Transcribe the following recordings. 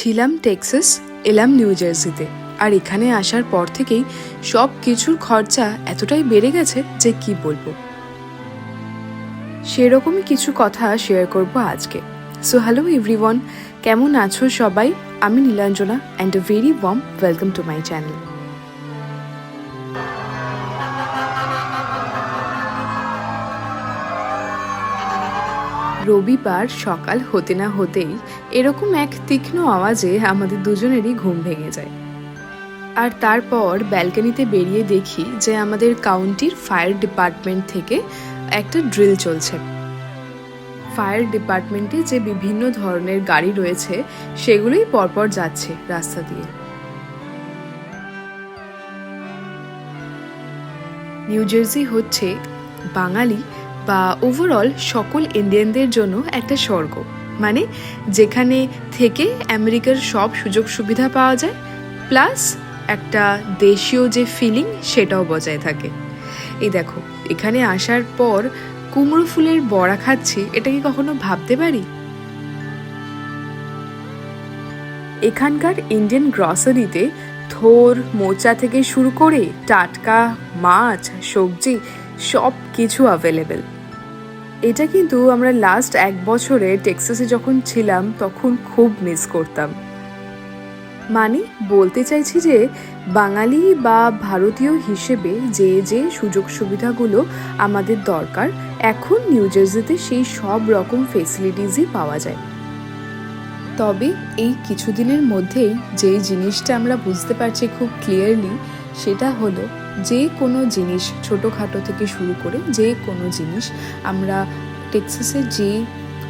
ছিলাম টেক্সাস, এলাম নিউ জার্সিতে। আর এখানে আসার পর থেকেই সব কিছুর খরচা এতটাই বেড়ে গেছে যে কি বলব। সেরকমই কিছু কথা শেয়ার করব আজকে। সো হ্যালো এভরিওয়ান কেমন আছো সবাই? আমি Nilanjana and a very warm welcome to my channel রবিবার সকাল হতে না হতেই এরকম এক তীক্ষ্ণ আওয়াজে আমাদের দুজনেরই ঘুম ভেঙে যায়। আর তারপর ব্যালকনিতে বেরিয়ে দেখি যে আমাদের কাউন্টির ফায়ার ডিপার্টমেন্ট থেকে একটা ড্রিল চলছে। ফায়ার ডিপার্টমেন্টে যে বিভিন্ন ধরনের গাড়ি রয়েছে, সেগুলোই পরপর যাচ্ছে রাস্তা দিয়ে। নিউ জার্সি হচ্ছে বাঙালি বা ওভারঅল সকল ইন্ডিয়ানদের জন্য একটা স্বর্গ। মানে যেখানে থেকে আমেরিকার সব সুযোগ সুবিধা পাওয়া যায় প্লাস একটা দেশীয় যে ফিলিং সেটাও বজায় থাকে। এই দেখো, এখানে আসার পর কুমড়ো ফুলের বড়া খাচ্ছি, এটা কি কখনো ভাবতে পারি? এখানকার ইন্ডিয়ান গ্রসারিতে থোর, মোচা থেকে শুরু করে টাটকা, মাছ, সবজি সব কিছু অ্যাভেলেবেল এটা কিন্তু আমরা লাস্ট এক বছরে টেক্সাসে যখন ছিলাম, তখন খুব মিস করতাম। মানে বলতে চাইছি যে, বাঙালি বা ভারতীয় হিসেবে যে যে সুযোগ সুবিধাগুলো আমাদের দরকার, এখন নিউ জার্সিতে সেই সব রকম ফেসিলিটিসই পাওয়া যায়। তবে এই কিছুদিনের মধ্যেই যে জিনিসটা আমরা বুঝতে পারছি খুব ক্লিয়ারলি সেটা হলো যে কোনো জিনিস ছোটোখাটো থেকে শুরু করে যে কোনো জিনিস আমরা টেক্সাসে যে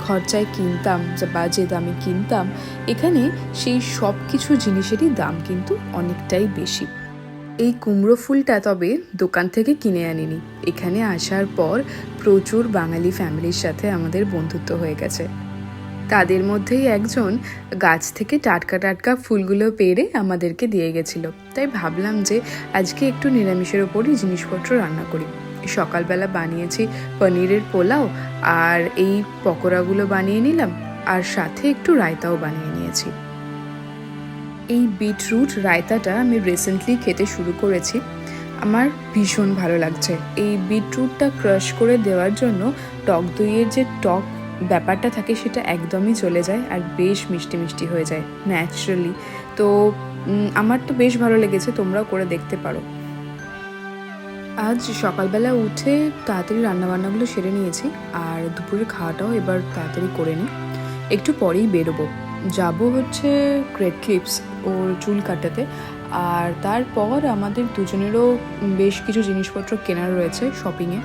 খরচায় কিনতাম বা যে দামে কিনতাম, এখানে সেই সব কিছু জিনিসেরই দাম কিন্তু অনেকটাই বেশি। এই কুমড়ো ফুলটা তবে দোকান থেকে কিনে আনিনি। এখানে আসার পর প্রচুর বাঙালি ফ্যামিলির সাথে আমাদের বন্ধুত্ব হয়ে গেছে। তাদের মধ্যেই একজন গাছ থেকে টাটকা টাটকা ফুলগুলো পেরে আমাদেরকে দিয়ে গেছিল। তাই ভাবলাম যে আজকে একটু নিরামিষের ওপরই জিনিসপত্র রান্না করি। সকালবেলা বানিয়েছি পনিরের পোলাও আর এই পকোড়াগুলো বানিয়ে নিলাম আর সাথে একটু রায়তাও বানিয়ে নিয়েছি। এই বিটরুট রায়তাটা আমি রিসেন্টলি খেতে শুরু করেছি। আমার ভীষণ ভালো লাগছে। এই বিটরুটটা ক্রাশ করে দেওয়ার জন্য টক দইয়ের যে টক ব্যাপারটা থাকে সেটা একদমই চলে যায় আর বেশ মিষ্টি মিষ্টি হয়ে যায় ন্যাচারালি তো আমার তো বেশ ভালো লেগেছে, তোমরাও করে দেখতে পারো। আজ সকালবেলা উঠে তাড়াতাড়ি রান্নাবান্নাগুলো সেরে নিয়েছি, আর দুপুরের খাওয়াটাও এবার তাড়াতাড়ি করে নিই। একটু পরেই বেরোবো। যাব হচ্ছে গ্রেট ক্লিপস ওর চুল কাটাতে। আর তারপর আমাদের দুজনেরও বেশ কিছু জিনিসপত্র কেনার রয়েছে শপিংয়ে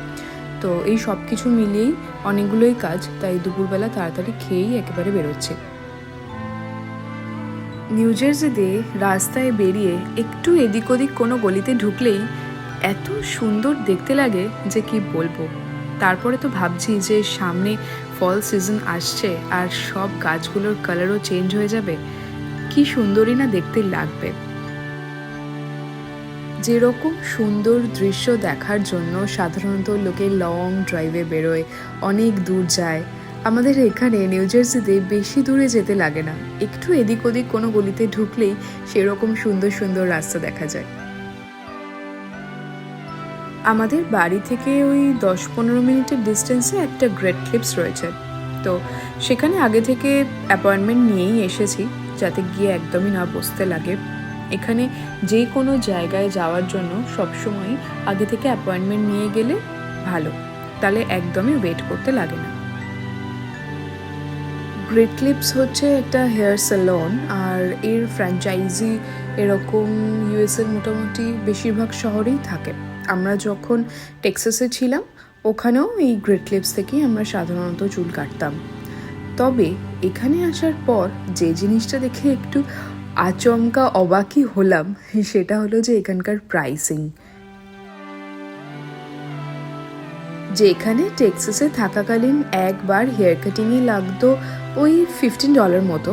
তো এই সব কিছু মিলিয়েই অনেকগুলোই কাজ তাই দুপুরবেলা তাড়াতাড়ি খেয়েই একেবারে বেরোচ্ছে। নিউ জার্সিতে রাস্তায় বেরিয়ে একটু এদিক ওদিক কোনো গলিতে ঢুকলেই এত সুন্দর দেখতে লাগে যে কি বলব। তারপরে তো ভাবছি যে সামনে ফল সিজন আসছে আর সব গাছগুলোর কালারও চেঞ্জ হয়ে যাবে। কি সুন্দরই না দেখতে লাগবে। যেরকম সুন্দর দৃশ্য দেখার জন্য সাধারণত লোকে লং ড্রাইভে বেরোয়, অনেক দূর যায়। আমাদের এখানে নিউ জার্সিতে বেশি দূরে যেতে লাগে না। একটু এদিক ওদিক কোনো গলিতে ঢুকলেই সেরকম সুন্দর সুন্দর রাস্তা দেখা যায়। আমাদের বাড়ি থেকে ওই দশ পনেরো মিনিটের ডিস্টেন্সে একটা গ্রেট ক্লিপস রয়েছে। তো সেখানে আগে থেকে অ্যাপয়েন্টমেন্ট নিয়েই এসেছি, যাতে গিয়ে একদমই না বসতে লাগে। এখানে যে কোনো জায়গায় যাওয়ার জন্য সবসময় আগে থেকে অ্যাপয়েন্টমেন্ট নিয়ে গেলে ভালো। তাহলে একদমই ওয়েট করতে লাগে না। গ্রেট ক্লিপস হচ্ছে একটা হেয়ার স্যালন আর এর ফ্র্যাঞ্চাইজি এরকম ইউএসের মোটামুটি বেশিরভাগ শহরেই থাকে। আমরা যখন টেক্সাসে ছিলাম, ওখানেও এই গ্রেট ক্লিপস থেকেই আমরা সাধারণত চুল কাটতাম। তবে এখানে আসার পর যে জিনিসটা দেখে একটু আচমকা অবাকই হলাম, সেটা হলো যে এখানকার প্রাইসিং যে এখানে টেক্সাসে থাকাকালীন একবার হেয়ার কাটিংয়ে লাগতো ওই ফিফটিন ডলার মতো।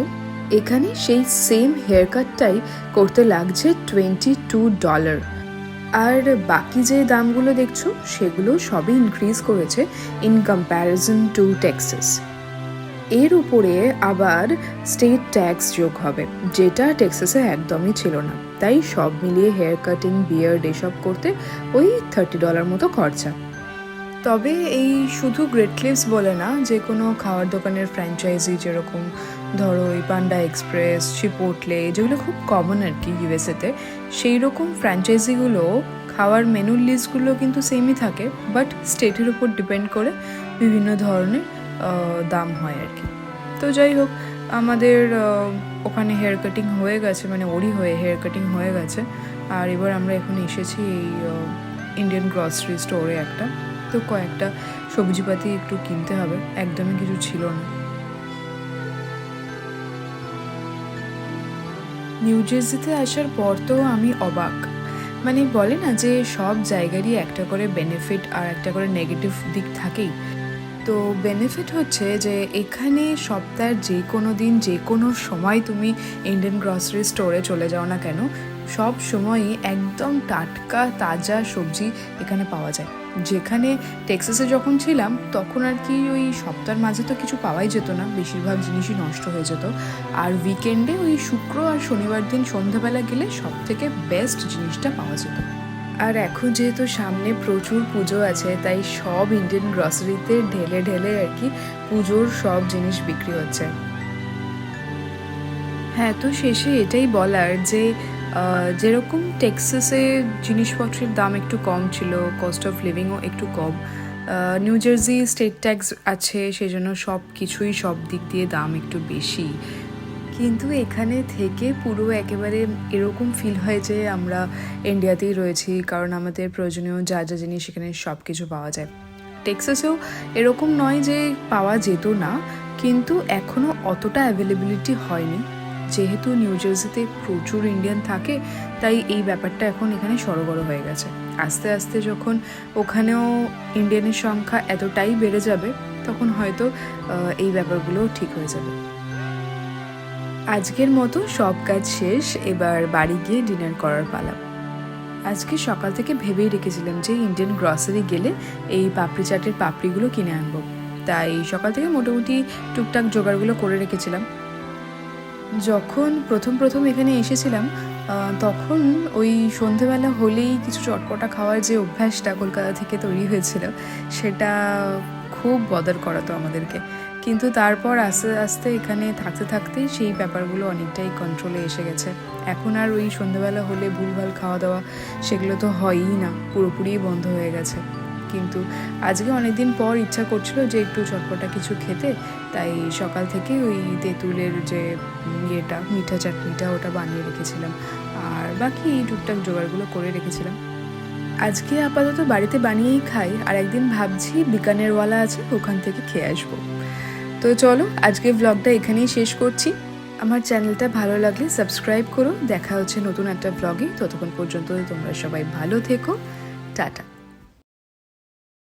এখানে সেই সেম হেয়ার কাটটাই করতে লাগছে টোয়েন্টি টু ডলার আর বাকি যে দামগুলো দেখছ, সেগুলো সবই ইনক্রিজ করেছে ইন কম্প্যারিজন টু টেক্সাস এর উপরে আবার স্টেট ট্যাক্স যোগ হবে, যেটা টেক্সাসে একদমই ছিল না। তাই সব মিলিয়ে হেয়ার কাটিং বিয়ার্ড এসব করতে ওই থার্টি ডলার মতো খরচা। তবে এই শুধু গ্রেট ক্লিপস বলে না, যে কোনো খাওয়ার দোকানের ফ্র্যাঞ্চাইজি যেরকম, ধরো ওই পান্ডা এক্সপ্রেস চিপোটলে যেগুলো খুব কমন আর কি ইউএসএতে সেই রকম ফ্র্যাঞ্চাইজিগুলো খাওয়ার মেনুর লিস্টগুলো কিন্তু সেমই থাকে বাট স্টেটের উপর ডিপেন্ড করে বিভিন্ন ধরনের দাম হয় আর কি তো যাই হোক, আমাদের ওখানে হেয়ার কাটিং হয়ে গেছে মানে ওরই হয়ে হেয়ার কাটিং হয়ে গেছে। আর এবার আমরা এখন এসেছি এই ইন্ডিয়ান গ্রসারি স্টোরে একটা। তো কয়েকটা সবজিপাতি একটু কিনতে হবে, একদমই কিছু ছিল না। নিউ জার্সিতে আসার পর তো আমি অবাক। মানে বলে না যে সব জায়গারই একটা করে বেনিফিট আর একটা করে নেগেটিভ দিক থাকেই। তো বেনিফিট হচ্ছে যে এখানে সপ্তাহের যে কোনো দিন, যে কোনো সময় তুমি ইন্ডিয়ান গ্রসারি স্টোরে চলে যাও না কেন, সব সময়ই একদম টাটকা, তাজা সবজি এখানে পাওয়া যায়। যেখানে টেক্সাসে যখন ছিলাম, তখন আর কি ওই সপ্তাহের মাঝে তো কিছু পাওয়াই যেত না, বেশিরভাগ জিনিসই নষ্ট হয়ে যেত। আর উইকেন্ডে ওই শুক্র আর শনিবার দিন সন্ধ্যাবেলা গেলে সব থেকে বেস্ট জিনিসটা পাওয়া যেত। আর এখন যেহেতু সামনে প্রচুর পুজো আছে, তাই সব ইন্ডিয়ান গ্রসারিতে ঢেলে ঢেলে আর কি পুজোর সব জিনিস বিক্রি হচ্ছে। হ্যাঁ তো শেষে এটাই বলার যে যেরকম টেক্সাসে জিনিসপত্রের দাম একটু কম ছিল কস্ট অফ লিভিংও একটু কম নিউ জার্সি স্টেট ট্যাক্স আছে, সেজন্য সব কিছুই সব দিক দিয়ে দাম একটু বেশি। কিন্তু এখানে থেকে পুরো একেবারে এরকম ফিল হয় যে আমরা ইন্ডিয়াতেই রয়েছি, কারণ আমাদের প্রয়োজনীয় যা যা জিনিস এখানে সব কিছু পাওয়া যায়। টেক্সাসেও এরকম নয় যে পাওয়া যেত না, কিন্তু এখনও অতটা অ্যাভেলেবিলিটি হয়নি। যেহেতু নিউ জার্সিতে প্রচুর ইন্ডিয়ান থাকে, তাই এই ব্যাপারটা এখন এখানে সড়গড় হয়ে গেছে। আস্তে আস্তে যখন ওখানেও ইন্ডিয়ানের সংখ্যা এতটাই বেড়ে যাবে, তখন হয়তো এই ব্যাপারগুলো ঠিক হয়ে যাবে। আজকের মতো সব কাজ শেষ, এবার বাড়ি গিয়ে ডিনার করার পালা। আজকে সকাল থেকে ভেবেই রেখেছিলাম যে ইন্ডিয়ান গ্রসারি গেলে এই পাপড়ি চাটের পাপড়িগুলো কিনে আনব। তাই সকাল থেকে মোটামুটি টুকটাক জোগাড়গুলো করে রেখেছিলাম। যখন প্রথম প্রথম এখানে এসেছিলাম তখন ওই সন্ধেবেলা হলেই কিছু চটপটা খাওয়ার যে অভ্যাসটা কলকাতা থেকে তৈরি হয়েছিল, সেটা খুব বদার করাতো আমাদেরকে। কিন্তু তারপর আস্তে আস্তে এখানে থাকতে থাকতেই সেই ব্যাপারগুলো অনেকটাই কন্ট্রোলে এসে গেছে। এখন আর ওই সন্ধেবেলা হলে ভুলভাল খাওয়া দাওয়া সেগুলো তো হয়ই না, পুরোপুরি বন্ধ হয়ে গেছে। কিন্তু আজকে অনেকদিন পর ইচ্ছা করছিল যে একটু চটপটা কিছু খেতে, তাই সকাল থেকে ওই তেঁতুলের যে ইয়েটা, মিঠা চাটনিটা ওটা বানিয়ে রেখেছিলাম। আর বাকি এই টুকটাক জোগাড়গুলো করে রেখেছিলাম। আজকে আপাতত বাড়িতে বানিয়েই খাই, আর একদিন ভাবছি বিকানেরওয়ালা আছে ওখান থেকে খেয়ে আসব। তো চলো, আজকে ব্লগটা এখানেই শেষ করছি। আমার চ্যানেলটা ভালো লাগলে সাবস্ক্রাইব করো। দেখা হচ্ছে নতুন একটা ব্লগে ততক্ষণ পর্যন্ত তোমরা সবাই ভালো থেকো। টাটা।